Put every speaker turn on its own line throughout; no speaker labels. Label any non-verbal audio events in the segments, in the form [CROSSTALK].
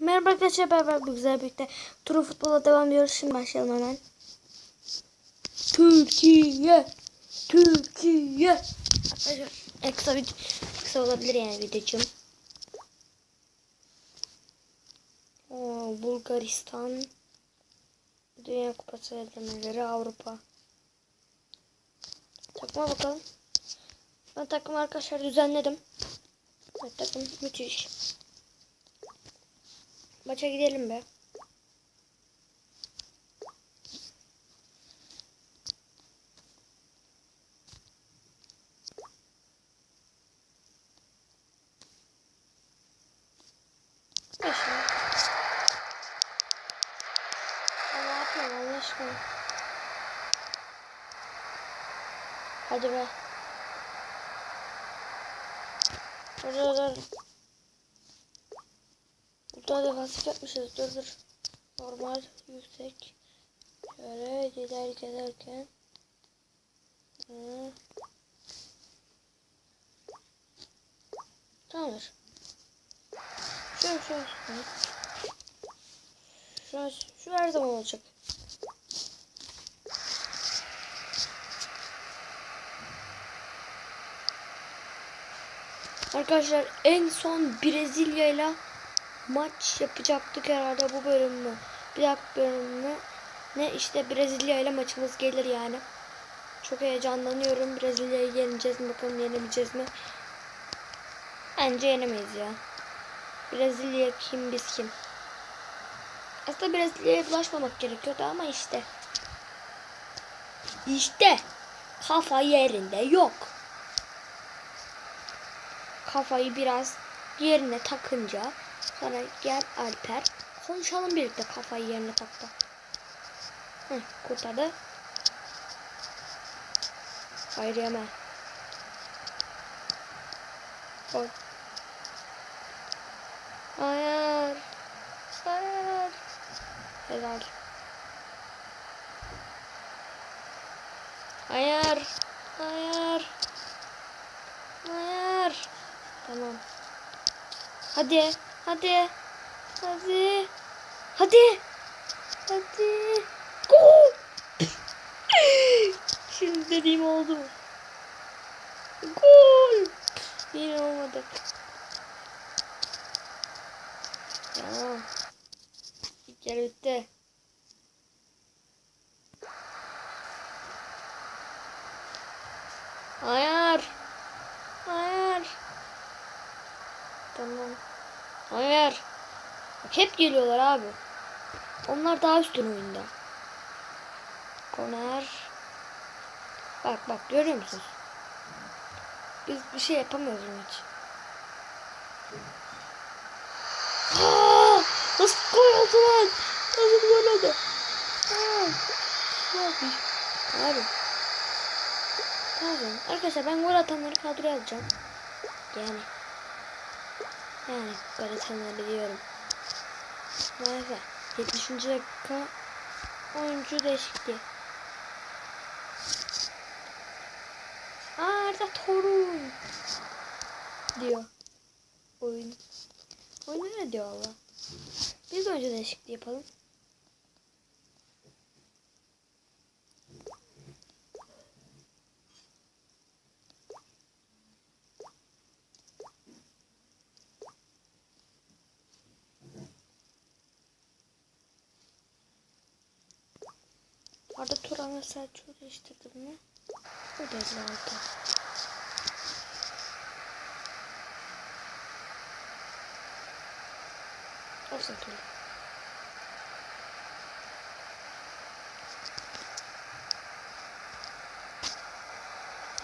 Merhaba arkadaşlar beraber bu güzel birlikte Turu futbola devam ediyoruz. Şimdi başlayalım hemen. Türkiye. Türkiye. Arkadaşlar e, kısa, bir, kısa olabilir yani videocum. Oo, Bulgaristan. Dünya Kupası elemeleri Avrupa. Takıma bakalım. Ben takım arkadaşlar düzenledim. Evet, takım müthiş. Maça gidelim be. Aşkına? Hadi be. Dur dur dur. Burada defansif yapmışız. Dur dur. Normal yüksek. Şöyle gider giderken. Hı. Tamamdır. Şu. Hı. Şu, şu her zaman olacak. Arkadaşlar en son Brezilya ile maç yapacaktık herhalde bu bölümü. Bir dakika bölümü ne işte Brezilya ile maçımız gelir yani. Çok heyecanlanıyorum. Brezilya'yı yeneceğiz mi bakalım yenebileceğiz mi? Bence yenemeyiz ya. Brezilya kim biz kim? Aslında Brezilya'ya bulaşmamak gerekiyordu ama işte. İşte kafa yerinde yok. Kafayı biraz yerine takınca sonra gel Alper konuşalım birlikte kafayı yerine taktı. Hı, kurtardı. Hayır yeme. Gol. Hayır. Hayır. Helal. Hayır. Hayır. Hayır. Tamam. Hadi. Hadi. Hadi. Hadi. Hadi. Gol. [LAUGHS] Şimdi dediğim oldu. Gol. Yine olmadı. Ya. İlk kere bitti. Hayır. Hayır. Tamam. Hayır. Hep geliyorlar abi. Onlar daha üstün oyunda. Koner. Bak bak görüyor musunuz? Biz bir şey yapamıyoruz hiç. Aa, nasıl gol oldu lan? Nasıl gol oldu? Ne yapayım? Abi. Pardon. Arkadaşlar ben gol atanları kadroya alacağım. Yani. Yani gol atanları diyorum. Neyse. 70. dakika oyuncu değişikliği. Arda Torun diyor. Oyun. Oyunda ne diyor Allah? Biz oyuncu değişikliği yapalım. Arda Turan ve Selçuk'u değiştirdim mi? Bu da zaten. Offset oldu.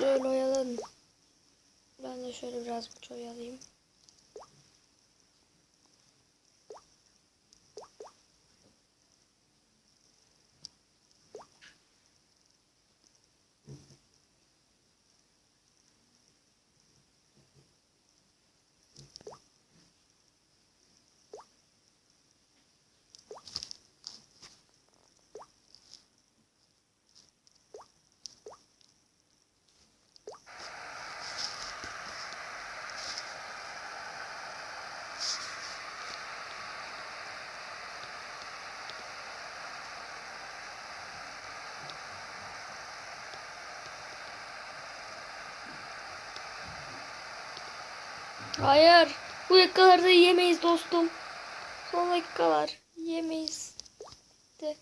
Böyle oyalanın. Ben de şöyle biraz maç oyalayayım. Hayır. Bu dakikalarda yemeyiz dostum. Son dakikalar. Yemeyiz. De.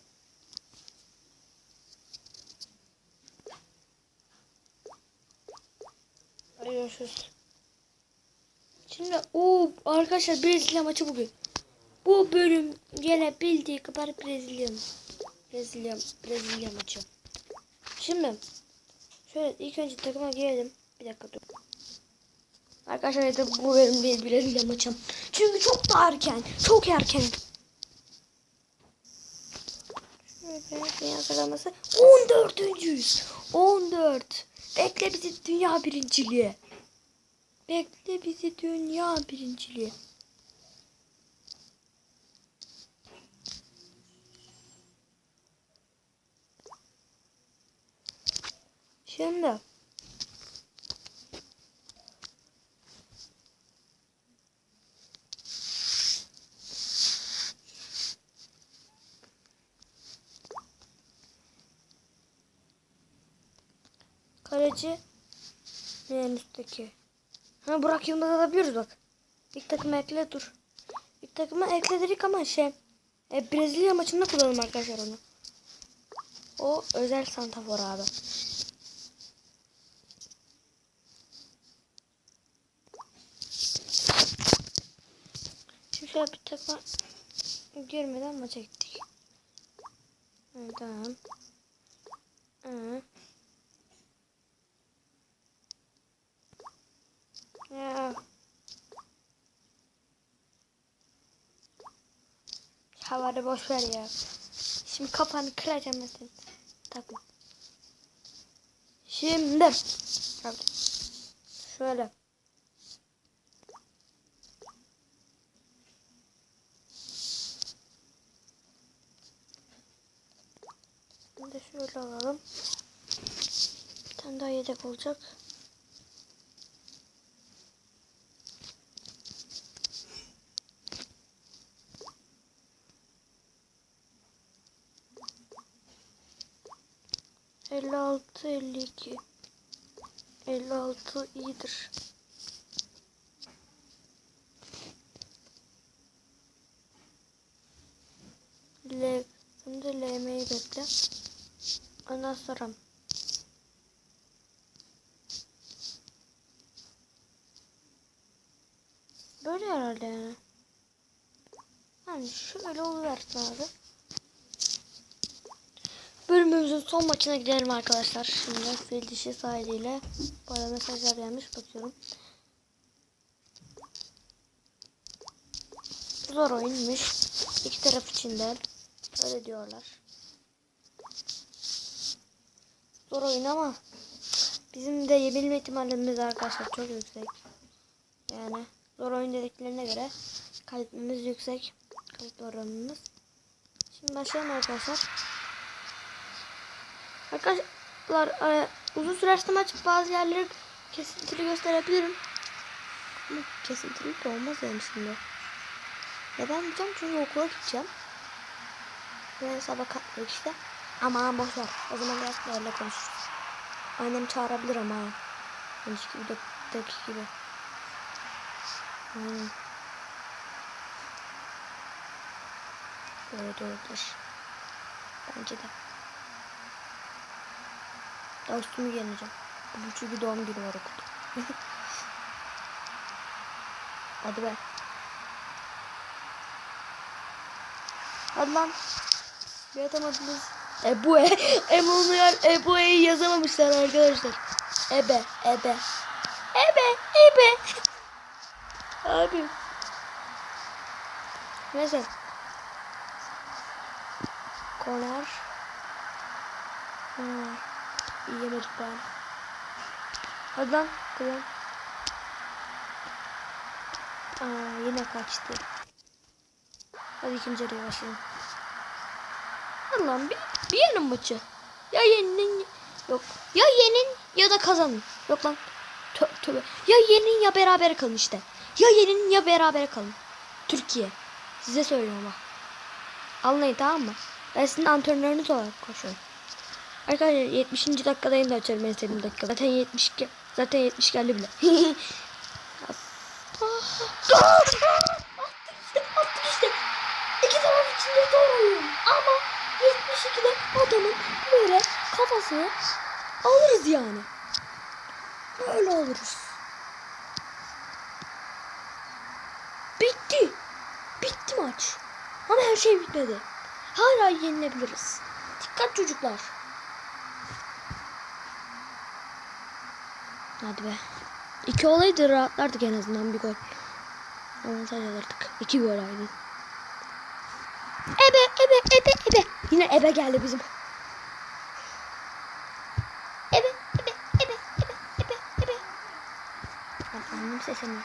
Şimdi o arkadaşlar Brezilya maçı bugün. Bu bölüm gene bildiği kadar Brezilya Brezilya Brezilya maçı. Şimdi şöyle ilk önce takıma girelim. Bir dakika dur. Arkadaşlar evet, bu bölüm değil Brezilya maçım. Çünkü çok da erken. Çok erken. Dünya sıralaması 14. 14. Bekle bizi dünya birinciliği. Bekle bizi dünya birinciliği. Şimdi kaleci ne en üstteki? Ha Burak Yılmaz alabiliyoruz bak. İlk takıma ekle dur. İlk takıma ekle dedik ama şey e, Brezilya maçında kullanalım arkadaşlar onu. O özel santafor abi. Şimdi şöyle bir takıma girmeden maça gittik. Tamam. Hı. Ya. Havada boş ver ya. Şimdi kafanı kıracağım mesela. Takım. Şimdi. Hadi. Şöyle. Şimdi şöyle alalım. Bir tane daha yedek olacak. Elli altı, elli iki. Elli altı iyidir. L, şimdi LM'yi bekle. Ondan sonra böyle herhalde yani. Yani şöyle oluversin abi. Bölümümüzün son maçına gidelim arkadaşlar. Şimdi fil dişi sahiliyle bana mesajlar gelmiş bakıyorum. Zor oyunmuş. İki taraf içinde. Öyle diyorlar. Zor oyun ama bizim de yebilme ihtimalimiz arkadaşlar çok yüksek. Yani zor oyun dediklerine göre kaybetmemiz yüksek. Kayıt oranımız. Şimdi başlayalım arkadaşlar. Arkadaşlar e, uzun süreçte maç bazı yerleri kesintili gösterebilirim. Ama kesintili de olmaz yani şimdi. Neden diyeceğim çünkü okula gideceğim. Ve sabah kalktık işte. Aman boş ver. O zaman biraz konuşuruz. Annem çağırabilir ama. Demiş gibi dakika gibi. Hmm. Böyle olabilir. Bence de. Daha üstümü giyineceğim. Bu çünkü doğum günü var okulda. [LAUGHS] Hadi be. Hadi lan. Bir atamadınız. Ebu e. [LAUGHS] Emanuel Ebu'yu yazamamışlar arkadaşlar. Ebe. Ebe. Ebe. Ebe. [LAUGHS] Abi. Neyse. Korner. Hmm. Yiyemedik ben. Hadi lan. Kıran. Aa, yine kaçtı. Hadi ikinci yarıya başlayalım. Allah'ım bir, bir yenin maçı. Ya yenin yok. Ya yenin ya da kazanın. Yok lan. Tö tövbe. Ya yenin ya beraber kalın işte. Ya yenin ya beraber kalın. Türkiye. Size söylüyorum bak. Anlayın tamam mı? Ben sizin antrenörünüz olarak koşuyorum. Arkadaşlar 70. dakikadayım da açarım en sevdiğim dakika. Zaten 70 ge- zaten 70 geldi bile. Attık işte, attık işte. İki taraf için de zor oyun. Ama 72'de adamın böyle kafasını alırız yani. Böyle alırız. Bitti. Bitti maç. Ama her şey bitmedi. Hala yenilebiliriz. Dikkat çocuklar. Hadi be. İki olaydı rahatlardık en azından bir gol. Avantaj alırdık. İki gol aynı. Ebe ebe ebe ebe. Yine ebe geldi bizim. Ebe ebe ebe ebe ebe ebe. Lan annem sesleniyor.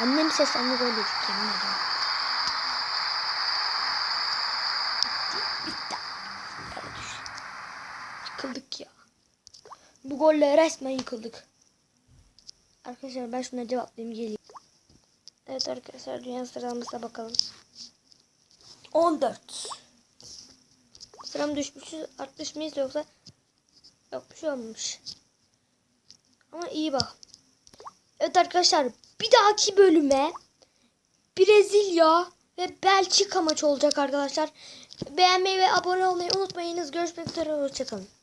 Annem seslendi gol yedik yemin ediyorum. Bitti, bitti. Yere düş. Yıkıldık ya. Bu golle resmen yıkıldık. Arkadaşlar ben şuna cevaplayayım geleyim. Evet arkadaşlar dünya sıramıza bakalım. 14. Sıram düşmüş, artmış mıyız yoksa yok bir şey olmamış. Ama iyi bak. Evet arkadaşlar bir dahaki bölüme Brezilya ve Belçika maçı olacak arkadaşlar. Beğenmeyi ve abone olmayı unutmayınız. Görüşmek üzere. Hoşçakalın.